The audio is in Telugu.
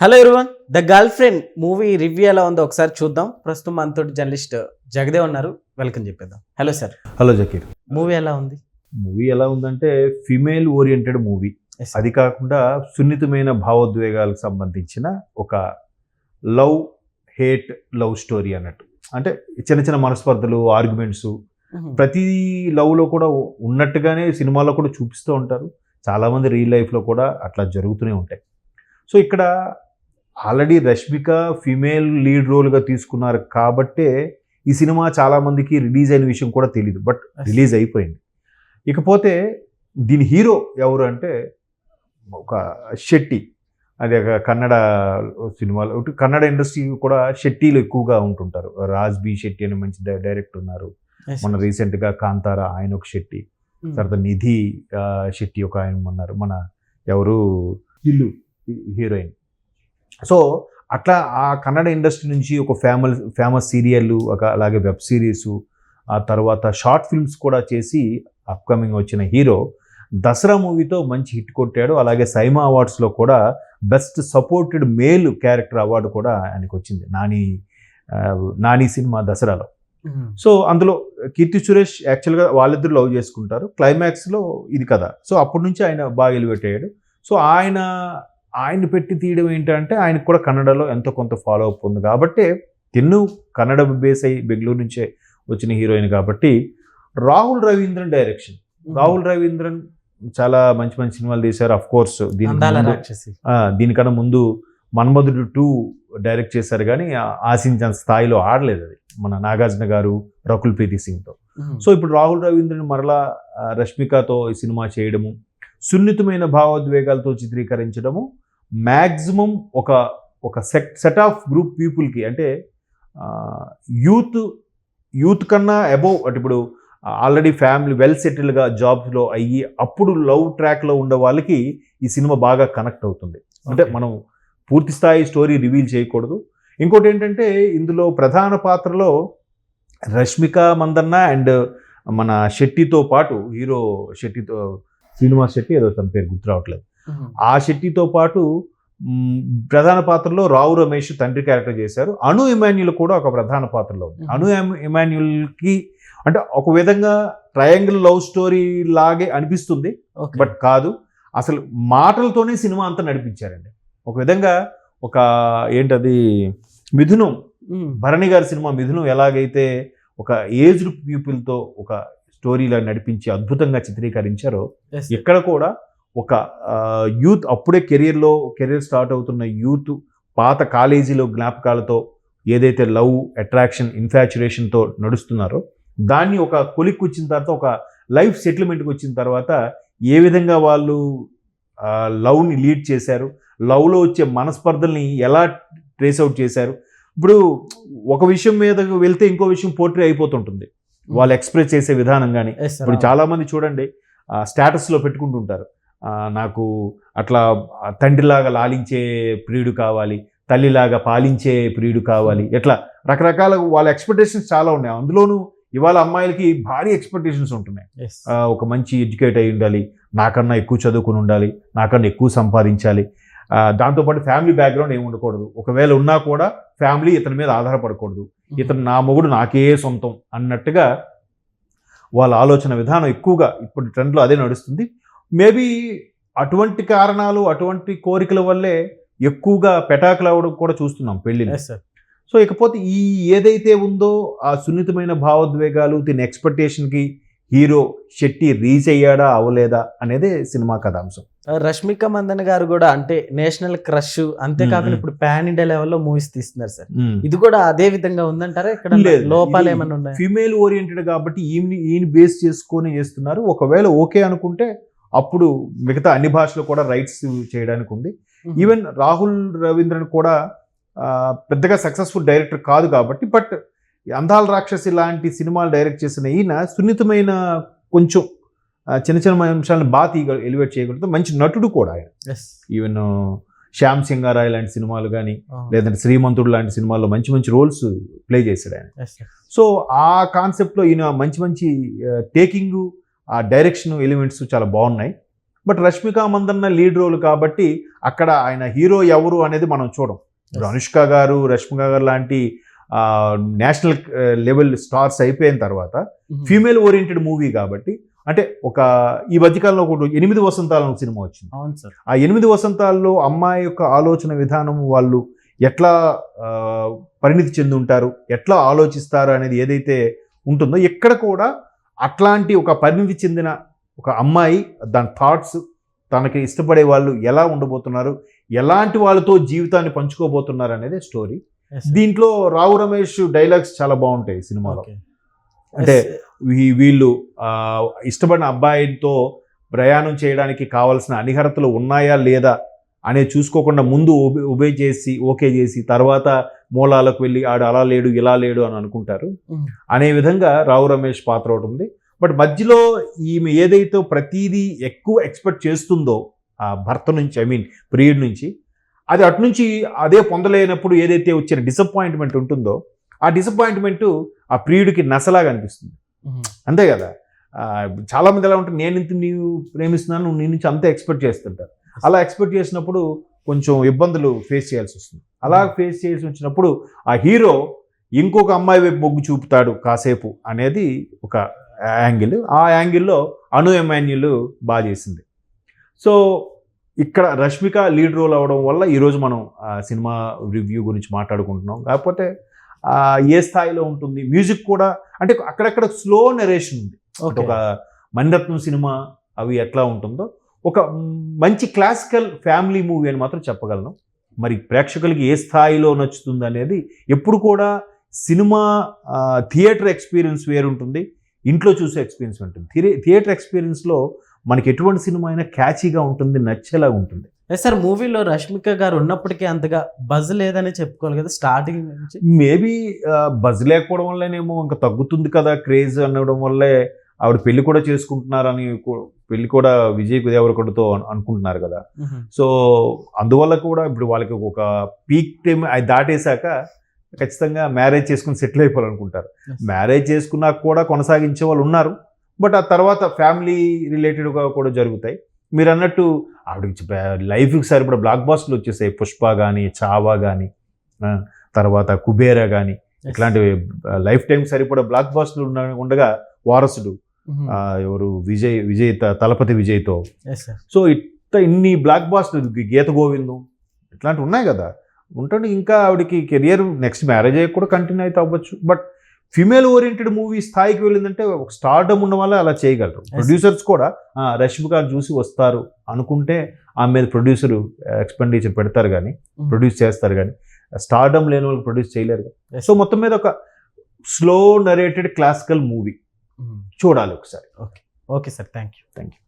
Hello everyone the girlfriend movie review ఎలా ఉందో ఒకసారి చూద్దాం. ప్రస్తుతం మనతో జర్నలిస్ట్ జగదేవ్ ఉన్నారు. వెల్కమ్ చెప్పేద్దాం. Hello sir hello Zakir. Movie ఎలా ఉంది? మూవీ ఎలా ఉందంటే ఫిమేల్ ఓరియంటెడ్ మూవీ. అది కాకుండా సున్నితమైన భావోద్వేగాలకు సంబంధించిన ఒక లవ్ హేట్ లవ్ స్టోరీ అన్నట్టు. అంటే చిన్న చిన్న మనస్పర్ధలు ఆర్గ్యుమెంట్స్. ప్రతి లవ్లో కూడా ఉన్నట్టుగానే సినిమాలో కూడా చూపిస్తూ ఉంటారు. చాలామంది రియల్ లైఫ్లో కూడా అట్లా జరుగుతూనే ఉంటాయి. సో ఇక్కడ ఆల్రెడీ రష్మిక ఫిమేల్ లీడ్ రోల్గా తీసుకున్నారు కాబట్టే ఈ సినిమా చాలామందికి రిలీజ్ అయిన విషయం కూడా తెలియదు బట్. రిలీజ్ అయిపోయింది. ఇకపోతే దీని హీరో ఎవరు అంటే ఒక శెట్టి. అది ఒక కన్నడ సినిమాలో కన్నడ ఇండస్ట్రీ కూడా శెట్టీలు ఎక్కువగా ఉంటుంటారు. రాజ్ బి శెట్టి అని మంచి డైరెక్టర్ ఉన్నారు. మన. రీసెంట్గా కాంతార ఆయన ఒక శెట్టి. మ్మ్. తర్వాత నిధి ఆ, శెట్టి ఒక ఆయన ఉన్నారు. మన ఎవరు? ఇల్లు హీరోయిన్. సో అట్లా ఆ కన్నడ ఇండస్ట్రీ నుంచి ఒక ఫేమస్ ఫేమస్ సీరియల్ ఒక అలాగే వెబ్ సిరీస్ ఆ తర్వాత షార్ట్ ఫిల్మ్స్ కూడా చేసి అప్కమింగ్ వచ్చిన హీరో దసరా మూవీతో మంచి హిట్ కొట్టాడు. అలాగే సైమా అవార్డ్స్లో కూడా best supported male character award కూడా ఆయనకు వచ్చింది నాని నాని సినిమా దసరాలో. సో అందులో కీర్తి సురేష్ యాక్చువల్గా వాళ్ళిద్దరు లవ్ చేసుకుంటారు. క్లైమాక్స్లో ఇది కదా సో అప్పటి నుంచి ఆయన బాగా ఎలివేట్ అయ్యాడు. సో ఆయన ఆయన పెట్టి తీయడం ఏంటంటే ఆయనకు కూడా కన్నడలో ఎంతో కొంత ఫాలో అప్ ఉంది. కాబట్టి తిన్ను కన్నడ బేస్ అయ్యి బెంగళూరు నుంచే వచ్చిన హీరోయిన్ కాబట్టి రాహుల్ రవీంద్రన్ డైరెక్షన్ రాహుల్ రవీంద్రన్ చాలా మంచి మంచి సినిమాలు తీశారు. అఫ్ కోర్స్ ఆ, దీనికన్నా ముందు మన్మధుడు టూ డైరెక్ట్ చేశారు కానీ ఆశించిన స్థాయిలో ఆడలేదు అది. మన నాగార్జున గారు రకుల్ ప్రీతి సింగ్తో. సో ఇప్పుడు రాహుల్ రవీంద్రన్ మరలా రష్మికతో ఈ సినిమా చేయడము సున్నితమైన భావోద్వేగాలతో చిత్రీకరించడము మ్యాక్సిమం ఒక ఒక సెట్ సెట్ ఆఫ్ గ్రూప్ పీపుల్కి అంటే యూత్ యూత్ కన్నా అబౌవ్ అంటే ఇప్పుడు ఆల్రెడీ ఫ్యామిలీ వెల్ సెటిల్గా జాబ్స్లో అయ్యి అప్పుడు లవ్ ట్రాక్లో ఉండే వాళ్ళకి ఈ సినిమా బాగా కనెక్ట్ అవుతుంది అంటే. మనం పూర్తి స్థాయి స్టోరీ రివీల్ చేయకూడదు ఇంకోటి ఏంటంటే ఇందులో ప్రధాన పాత్రలో రష్మిక మందన్న అండ్ మన శెట్టితో పాటు హీరో శెట్టితో శ్రీనివాస్ శెట్టి ఏదో తన పేరు గుర్తు రావట్లేదు. ఆ శెట్టితో పాటు ప్రధాన పాత్రలో రావు రమేష్ తండ్రి క్యారెక్టర్ చేశారు అను ఇమాన్యుల్ కూడా ఒక ప్రధాన పాత్రలో ఉంది. అను ఇమాన్యుల్కి అంటే ఒక విధంగా ట్రయాంగిల్ లవ్ స్టోరీ లాగే అనిపిస్తుంది. బట్ కాదు అసలు మాటలతోనే సినిమా అంతా నడిపించారండి ఒక విధంగా ఒక ఏంటది మిథునం. భరణి గారి సినిమా మిథునం ఎలాగైతే ఒక ఏజ్డ్ పీపుల్తో ఒక స్టోరీలా నడిపించి అద్భుతంగా చిత్రీకరించారో. ఇక్కడ కూడా ఒక యూత్ అప్పుడే కెరియర్లో కెరియర్ స్టార్ట్ అవుతున్న యూత్ పాత కాలేజీలో జ్ఞాపకాలతో ఏదైతే లవ్ అట్రాక్షన్ ఇన్ఫాచురేషన్తో నడుస్తున్నారో దాన్ని ఒక కొలిక్ వచ్చిన తర్వాత ఒక లైఫ్ సెటిల్మెంట్కి వచ్చిన తర్వాత ఏ విధంగా వాళ్ళు లవ్ని లీడ్ చేశారు లవ్లో వచ్చే మనస్పర్ధల్ని ఎలా ట్రేస్ అవుట్ చేశారు. ఇప్పుడు ఒక విషయం మీద వెళ్తే ఇంకో విషయం పోర్ట్రీ అయిపోతుంటుంది. వాళ్ళు ఎక్స్ప్రెస్ చేసే విధానం కానీ. ఇప్పుడు చాలా మంది చూడండి స్టేటస్లో పెట్టుకుంటుంటారు. నాకు అట్లా తండ్రిలాగా లాలించే ప్రియుడు కావాలి తల్లిలాగా పాలించే ప్రియుడు కావాలి ఎట్లా? రకరకాల వాళ్ళ ఎక్స్పెక్టేషన్స్ చాలా ఉన్నాయి. అందులోనూ ఇవాళ అమ్మాయిలకి భారీ ఎక్స్పెక్టేషన్స్ ఉంటున్నాయి. ఒక మంచి ఎడ్యుకేట్ అయి ఉండాలి నాకన్నా ఎక్కువ చదువుకుని ఉండాలి నాకన్నా ఎక్కువ సంపాదించాలి. దాంతోపాటు ఫ్యామిలీ బ్యాక్గ్రౌండ్ ఏమి ఉండకూడదు. ఒకవేళ ఉన్నా కూడా ఫ్యామిలీ ఇతని మీద ఆధారపడకూడదు. ఇతను నా మొగుడు నాకే సొంతం అన్నట్టుగా వాళ్ళ ఆలోచన విధానం ఎక్కువగా ఇప్పుడు ట్రెండ్లో అదే నడుస్తుంది. మేబీ అటువంటి కారణాలు అటువంటి కోరికల వల్లే ఎక్కువగా పెటాకులు అవ్వడం కూడా చూస్తున్నాం పెళ్ళిని Yes, sir. సో ఇకపోతే ఈ ఏదైతే ఉందో ఆ సున్నితమైన భావోద్వేగాలు దీని ఎక్స్పెక్టేషన్కి హీరో శెట్టి రీచ్ అయ్యాడా అవ్వలేదా అనేదే సినిమా కథాంశం రష్మిక మందన్ గారు కూడా అంటే నేషనల్ క్రష్ అంతేకాకుండా. ఇప్పుడు పాన్ ఇండియా లెవెల్లో మూవీస్ తీస్తున్నారు సార్. ఇది కూడా అదే విధంగా ఉందంటారా ఇక్కడ. లోపాలు ఏమైనా ఉన్నాయి ఫీమేల్ ఓరియంటెడ్ కాబట్టి ఈయన ఈయన బేస్ చేసుకొని చేస్తున్నారు ఒకవేళ ఓకే అనుకుంటే అప్పుడు మిగతా అన్ని భాషలు కూడా రైట్స్ చేయడానికి ఉంది ఈవెన్ రాహుల్ రవీంద్రన్ కూడా పెద్దగా సక్సెస్ఫుల్ డైరెక్టర్ కాదు కాబట్టి బట్ అందాల రాక్షసి లాంటి సినిమాలు డైరెక్ట్ చేసిన ఈయన సున్నితమైన కొంచెం చిన్న చిన్న అంశాలను బాగా తీయగ ఎలివేట్ చేయగలుగుతాం మంచి నటుడు కూడా ఆయన. ఈవెన్ శ్యామ్ సింగారాయ్ లాంటి సినిమాలు కానీ. లేదంటే శ్రీమంతుడు లాంటి సినిమాల్లో మంచి మంచి రోల్స్ ప్లే చేశాడు ఆయన. సో ఆ కాన్సెప్ట్లో ఈయన మంచి మంచి టేకింగ్ ఆ డైరెక్షన్ ఎలిమెంట్స్ చాలా బాగున్నాయి. But Rashmika Mandanna lead role కాబట్టి అక్కడ ఆయన హీరో ఎవరు అనేది మనం చూడం. ఇప్పుడు అనుష్క గారు రష్మిక గారు లాంటి నేషనల్ లెవెల్ స్టార్స్ అయిపోయిన తర్వాత ఫీమేల్ ఓరియంటెడ్ మూవీ కాబట్టి అంటే ఒక ఈ మధ్యకాలంలో ఒక ఎనిమిది వసంతాల సినిమా వచ్చింది. అవును సార్. ఆ ఎనిమిది వసంతాల్లో అమ్మాయి యొక్క ఆలోచన విధానం వాళ్ళు ఎట్లా పరిణితి చెంది ఉంటారు ఎట్లా ఆలోచిస్తారు అనేది ఏదైతే ఉంటుందో ఎక్కడ కూడా అట్లాంటి ఒక పరిణితి చెందిన ఒక అమ్మాయి దాని థాట్స్ తనకి ఇష్టపడే వాళ్ళు ఎలా ఉండబోతున్నారు ఎలాంటి వాళ్ళతో జీవితాన్ని పంచుకోబోతున్నారు అనేది స్టోరీ దీంట్లో రావు రమేష్ డైలాగ్స్ చాలా బాగుంటాయి సినిమాలో. అంటే వీళ్ళు ఇష్టపడిన అబ్బాయితో ప్రయాణం చేయడానికి కావాల్సిన అనిహరతలు ఉన్నాయా లేదా అనేది చూసుకోకుండా ముందు ఉబే చేసి ఓకే చేసి తర్వాత మూలాలకు వెళ్ళి ఆడు అలా లేడు ఇలా లేడు అని అనుకుంటారు. అనే విధంగా రావు రమేష్ పాత్ర ఒకటి ఉంది. బట్ మధ్యలో ఈమె ఏదైతే ప్రతిదీ ఎక్కువ ఎక్స్పెక్ట్ చేస్తుందో ఆ భర్త నుంచి ఐ మీన్ ప్రియుడి నుంచి అది అటు నుంచి అదే పొందలేనప్పుడు ఏదైతే వచ్చిన డిసప్పాయింట్మెంట్ ఉంటుందో ఆ డిసప్పాయింట్మెంట్ ఆ ప్రియుడికి నసలాగా అనిపిస్తుంది. అంతే కదా? ఆ, చాలా మంది ఎలా ఉంటారు నేను ఇంత నీవు ప్రేమిస్తున్నాను నీ నుంచి అంతే ఎక్స్పెక్ట్ చేస్తుంటారు. అలా ఎక్స్పెక్ట్ చేసినప్పుడు కొంచెం ఇబ్బందులు ఫేస్ చేయాల్సి వస్తుంది. అలా ఫేస్ చేసి వచ్చినప్పుడు ఆ హీరో ఇంకొక అమ్మాయి వైపు మొగ్గు చూపుతాడు కాసేపు అనేది ఒక యాంగిల్. ఆ యాంగిల్లో అను ఎమాన్యుల్ బాగా చేసింది. సో ఇక్కడ రష్మిక లీడ్ రోల్ అవడం వల్ల ఈరోజు మనం సినిమా రివ్యూ గురించి మాట్లాడుకుంటున్నాం. కాకపోతే ఏ స్థాయిలో ఉంటుంది? మ్యూజిక్ కూడా అంటే అక్కడక్కడ స్లో నెరేషన్ ఉంది. ఒక మణిరత్నం సినిమా అవి ఎట్లా ఉంటుందో ఒక మంచి క్లాసికల్ ఫ్యామిలీ మూవీ అని మాత్రం చెప్పగలను. మరి ప్రేక్షకులకి ఏ స్థాయిలో నచ్చుతుంది అనేది ఎప్పుడు కూడా సినిమా థియేటర్ ఎక్స్పీరియన్స్ వేరుంటుంది. ఇంట్లో చూసే ఎక్స్పీరియన్స్ ఉంటుంది. థియే- థియేటర్ ఎక్స్పీరియన్స్లో మనకి ఎటువంటి సినిమా అయినా క్యాచీగా ఉంటుంది నచ్చేలా ఉంటుంది. సార్ మూవీలో రష్మిక గారు ఉన్నప్పటికీ అంతగా బజ్ లేదని చెప్పుకోవాలి కదా స్టార్టింగ్ నుంచి? మేబీ బజ్ లేకపోవడం వల్లనేమో ఇంకా తగ్గుతుంది కదా క్రేజ్ అనడం వల్లే ఆవిడ పెళ్ళి కూడా చేసుకుంటున్నారని పెళ్ళి కూడా విజయ్ దేవరకొండతో అను- అనుకుంటున్నారు కదా. సో అందువల్ల కూడా ఇప్పుడు వాళ్ళకి ఒక పీక్ టైం అది దాటేశాక ఖచ్చితంగా మ్యారేజ్ చేసుకుని సెటిల్ అయిపోవాలనుకుంటారు. మ్యారేజ్ చేసుకున్నాక కూడా కొనసాగించే వాళ్ళు ఉన్నారు. బట్ ఆ తర్వాత ఫ్యామిలీ రిలేటెడ్గా కూడా జరుగుతాయి. మీరు అన్నట్టు ఆవిడకి లైఫ్కి సరిపడా బ్లాక్ బాస్టర్లు వచ్చేసాయి. పుష్ప కానీ చావా కానీ తర్వాత కుబేరా కానీ ఇట్లాంటివి లైఫ్ టైం సరిపడా బ్లాక్ బాస్టర్లు ఉండగా వారసుడు ఎవరు? విజయ్ విజయ్ తలపతి విజయ్తో. సో ఇట్ట ఇన్ని బ్లాక్ బాస్టర్ గీత గోవిందం ఇట్లాంటివి ఉన్నాయి కదా. ఉంటుంది ఇంకా ఆవిడకి కెరియర్ నెక్స్ట్ మ్యారేజ్ అయ్యి కూడా కంటిన్యూ అయితే అవ్వచ్చు. బట్ ఫిమేల్ ఓరియంటెడ్ మూవీ స్థాయికి వెళ్ళిందంటే ఒక స్టార్డమ్ ఉన్న వల్ల అలా చేయగలరు. ప్రొడ్యూసర్స్ కూడా "ఆ, రష్మిక చూసి వస్తారు అనుకుంటే ఆమె మీద ప్రొడ్యూసర్ ఎక్స్పెండిచర్ పెడతారు కానీ ప్రొడ్యూస్ చేస్తారు కానీ స్టార్డమ్ లేని వాళ్ళు ప్రొడ్యూస్ చేయలేరు. సో మొత్తం మీద ఒక స్లో నరేటెడ్ క్లాసికల్ మూవీ. చూడాలి ఒకసారి. Okay sir thank you thank you